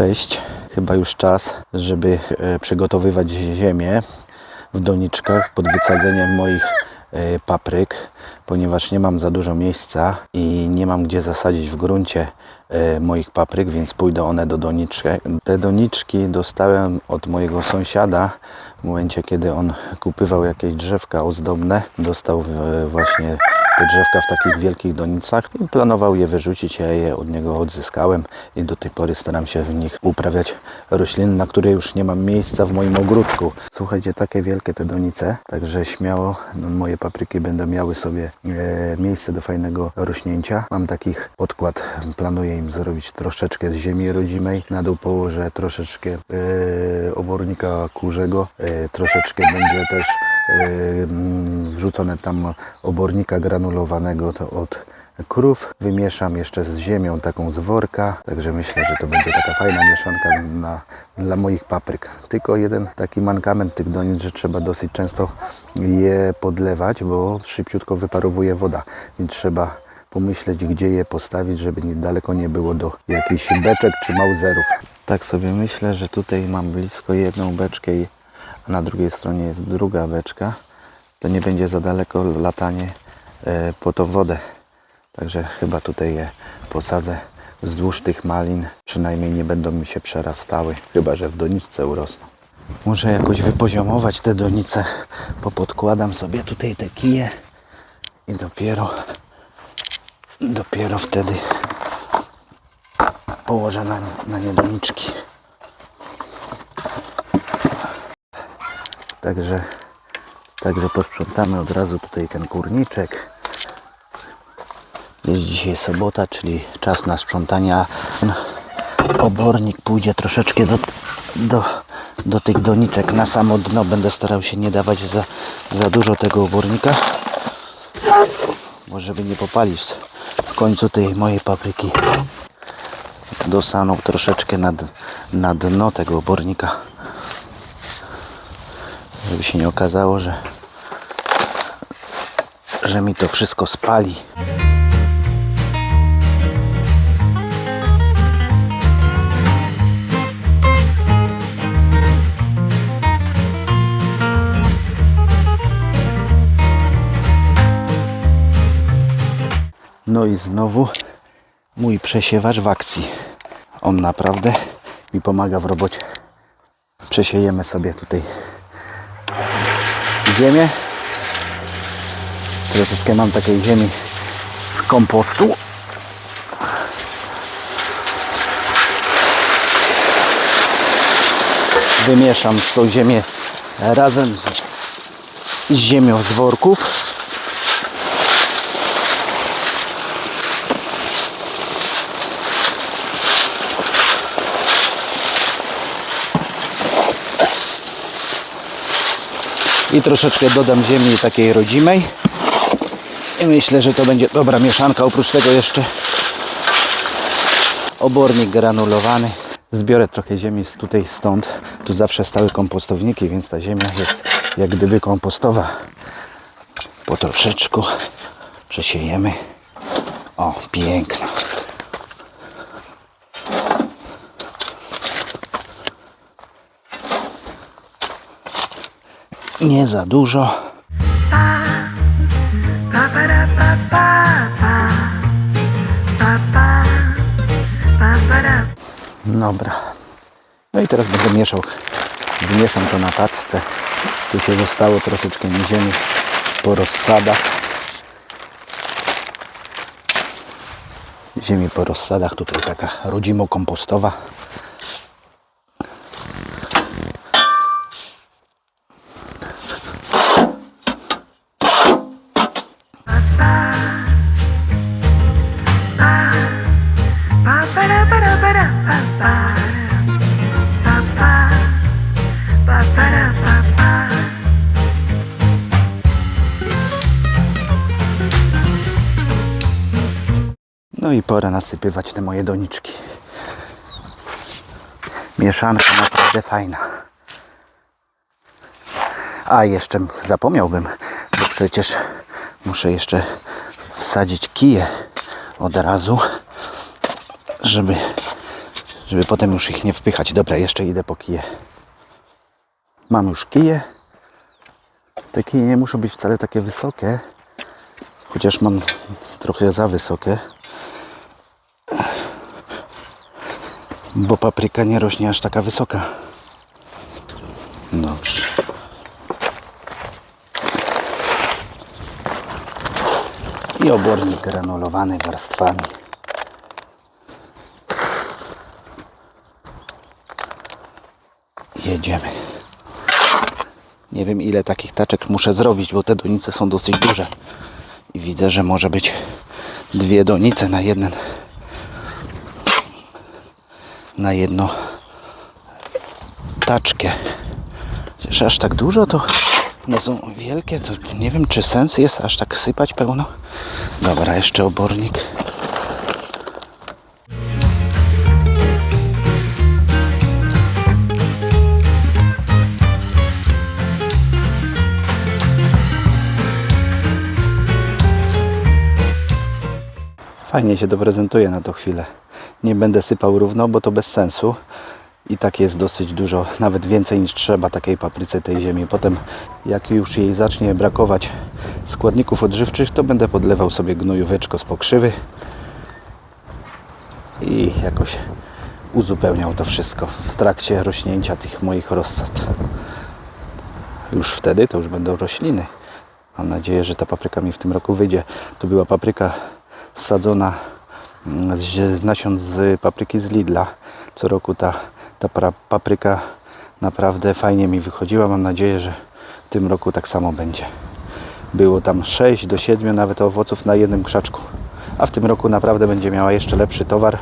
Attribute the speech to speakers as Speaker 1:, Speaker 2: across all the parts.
Speaker 1: Cześć, chyba już czas, żeby e, przygotowywać ziemię w doniczkach pod wysadzeniem moich e, papryk, ponieważ nie mam za dużo miejsca i nie mam gdzie zasadzić w gruncie e, moich papryk, więc pójdą one do doniczek. Te doniczki dostałem od mojego sąsiada w momencie, kiedy on kupywał jakieś drzewka ozdobne. Dostał właśnie te drzewka w takich wielkich donicach i planował je wyrzucić. Ja je od niego odzyskałem i do tej pory staram się w nich uprawiać rośliny, na które już nie mam miejsca w moim ogródku. Słuchajcie, takie wielkie te donice, także śmiało no, moje papryki będą miały sobie e, miejsce do fajnego rośnięcia. Mam takich podkład, planuję im zrobić troszeczkę z ziemi rodzimej. Na dół położę troszeczkę e, obornika kurzego, e, troszeczkę będzie też wrzucone tam obornika granulowanego to od krów. Wymieszam jeszcze z ziemią taką z worka, także myślę, że to będzie taka fajna mieszanka na, dla moich papryk. Tylko jeden taki mankament tych donic, że trzeba dosyć często je podlewać, bo szybciutko wyparowuje woda, więc trzeba pomyśleć, gdzie je postawić, żeby daleko nie było do jakichś beczek czy małzerów. Tak sobie myślę, że tutaj mam blisko jedną beczkę a na drugiej stronie jest druga beczka. To nie będzie za daleko latanie e, po tą wodę. Także chyba tutaj je posadzę wzdłuż tych malin. Przynajmniej nie będą mi się przerastały, chyba że w doniczce urosną. Muszę jakoś wypoziomować te donice. Popodkładam sobie tutaj te kije i dopiero dopiero wtedy położę na, na nie doniczki. Także, także posprzątamy od razu tutaj ten kurniczek. Jest dzisiaj sobota, czyli czas na sprzątanie. Obornik pójdzie troszeczkę do, do, do tych doniczek na samo dno. Będę starał się nie dawać za, za dużo tego obornika, bo żeby nie popalić w końcu tej mojej papryki. Dosaną troszeczkę na, na dno tego obornika żeby się nie okazało, że, że mi to wszystko spali. No i znowu mój przesiewacz w akcji. On naprawdę mi pomaga w robocie. Przesiejemy sobie tutaj ziemię. Troszeczkę mam takiej ziemi z kompostu. Wymieszam tą ziemię razem z, ziemią z worków. I troszeczkę dodam ziemi takiej rodzimej i myślę, że to będzie dobra mieszanka. Oprócz tego jeszcze obornik granulowany. Zbiorę trochę ziemi z tutaj stąd. Tu zawsze stały kompostowniki, więc ta ziemia jest jak gdyby kompostowa. Po troszeczku przesiejemy. O, piękna. Nie za dużo. Dobra. No i teraz będę mieszał. Wymieszam to na tacce. Tu się zostało troszeczkę mi ziemi po rozsadach. Ziemi po rozsadach. Tutaj taka rodzimo kompostowa. No i pora nasypywać te moje doniczki. Mieszanka naprawdę fajna. A jeszcze zapomniałbym, bo przecież muszę jeszcze wsadzić kije od razu, żeby, żeby potem już ich nie wpychać. Dobra, jeszcze idę po kije. Mam już kije. Te kije nie muszą być wcale takie wysokie, chociaż mam trochę za wysokie. Bo papryka nie rośnie aż taka wysoka. Dobrze. I obornik granulowany warstwami. Jedziemy. Nie wiem ile takich taczek muszę zrobić, bo te donice są dosyć duże. I widzę, że może być dwie donice na jeden. Na jedno taczkę. Chociaż aż tak dużo to one są wielkie, to nie wiem czy sens jest aż tak sypać pełno. Dobra, jeszcze obornik. Fajnie się to prezentuje na tą chwilę. Nie będę sypał równo, bo to bez sensu. I tak jest dosyć dużo, nawet więcej niż trzeba takiej papryce tej ziemi. Potem jak już jej zacznie brakować składników odżywczych, to będę podlewał sobie gnojóweczko z pokrzywy i jakoś uzupełniał to wszystko w trakcie rośnięcia tych moich rozsad. Już wtedy to już będą rośliny. Mam nadzieję, że ta papryka mi w tym roku wyjdzie. To była papryka sadzona z, z nasion z papryki z Lidla. Co roku ta, ta pra- papryka naprawdę fajnie mi wychodziła. Mam nadzieję, że w tym roku tak samo będzie. Było tam 6 do 7 nawet owoców na jednym krzaczku. A w tym roku naprawdę będzie miała jeszcze lepszy towar.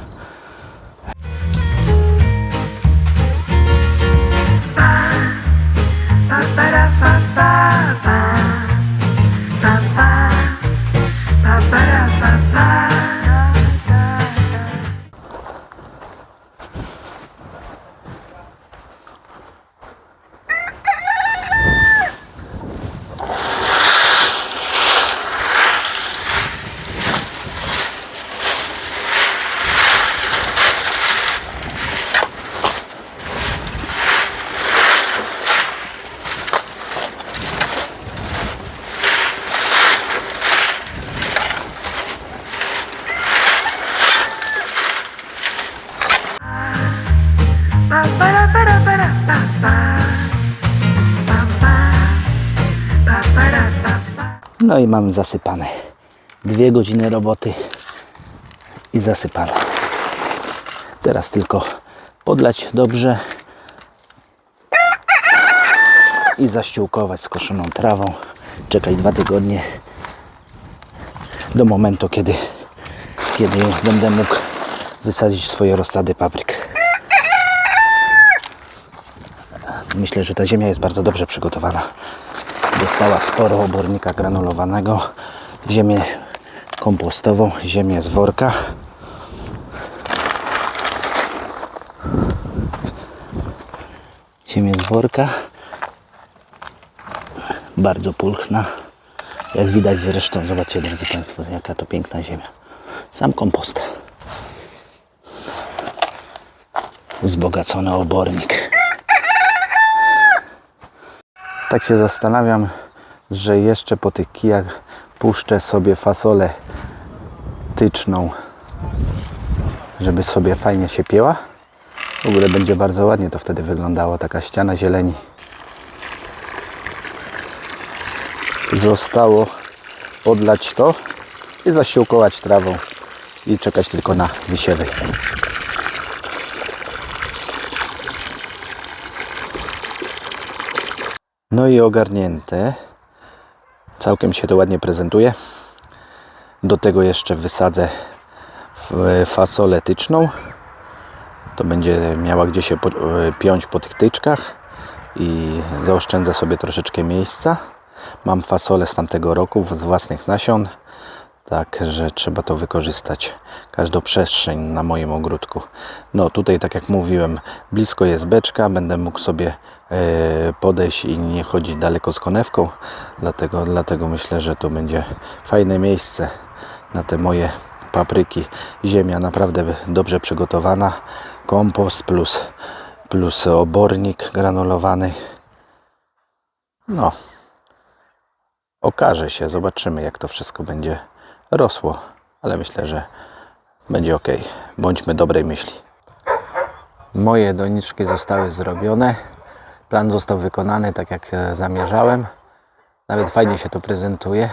Speaker 1: No i mamy zasypane. Dwie godziny roboty i zasypane. Teraz tylko podlać dobrze i zaściółkować skoszoną trawą. Czekać dwa tygodnie do momentu, kiedy, kiedy będę mógł wysadzić swoje rozsady papryk. Myślę, że ta ziemia jest bardzo dobrze przygotowana. Dostała sporo obornika granulowanego, ziemię kompostową, ziemię z worka. Ziemię z worka. Bardzo pulchna. Jak widać zresztą, zobaczcie drodzy Państwo, jaka to piękna ziemia. Sam kompost. Wzbogacony obornik. Tak się zastanawiam, że jeszcze po tych kijach puszczę sobie fasolę tyczną, żeby sobie fajnie się pięła. W ogóle będzie bardzo ładnie to wtedy wyglądało, taka ściana zieleni. Zostało podlać to i zasiłkować trawą i czekać tylko na wysiewy. No i ogarnięte. Całkiem się to ładnie prezentuje. Do tego jeszcze wysadzę fasolę tyczną. To będzie miała gdzie się e, piąć po tych tyczkach i zaoszczędzę sobie troszeczkę miejsca. Mam fasolę z tamtego roku z własnych nasion. Także trzeba to wykorzystać. Każdą przestrzeń na moim ogródku. No tutaj, tak jak mówiłem, blisko jest beczka. Będę mógł sobie podejść i nie chodzić daleko z konewką. Dlatego, dlatego myślę, że to będzie fajne miejsce na te moje papryki. Ziemia naprawdę dobrze przygotowana. kompost plus, plus obornik granulowany. No, okaże się, zobaczymy jak to wszystko będzie rosło, ale myślę, że będzie ok. Bądźmy dobrej myśli. Moje doniczki zostały zrobione. Plan został wykonany tak jak e, zamierzałem. Nawet fajnie się to prezentuje.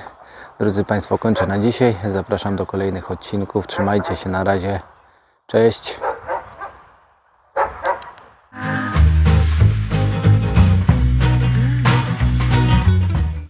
Speaker 1: Drodzy Państwo, kończę na dzisiaj. Zapraszam do kolejnych odcinków. Trzymajcie się na razie. Cześć.